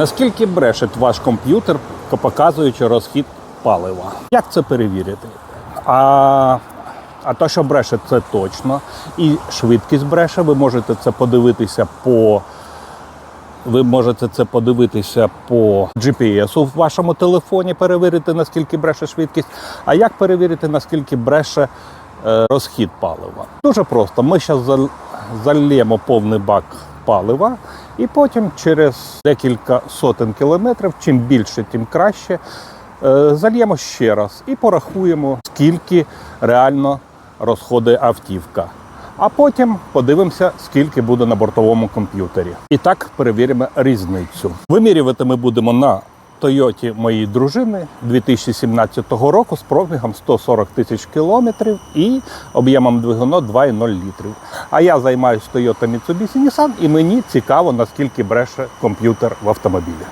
Наскільки брешить ваш комп'ютер, показуючи розхід палива? Як це перевірити? А, а то, що бреше, це точно. І швидкість бреше, ви можете це подивитися по. Ви можете це подивитися по GPS в вашому телефоні, перевірити, наскільки бреше швидкість. А як перевірити, наскільки бреше е, розхід палива? Дуже просто. Ми зараз зальємо повний бак палива, і потім через декілька сотень кілометрів, чим більше, тим краще, е, зальємо ще раз і порахуємо, скільки реально розходить автівка. А потім подивимося, скільки буде на бортовому комп'ютері. І так перевіримо різницю. Вимірювати ми будемо на Тойоті моєї дружини 2017 року з пробігом 140 тисяч кілометрів і об'ємом двигуна 2,0 літрів. А я займаюся Toyota Mitsubishi Nissan і мені цікаво, наскільки бреше комп'ютер в автомобілі.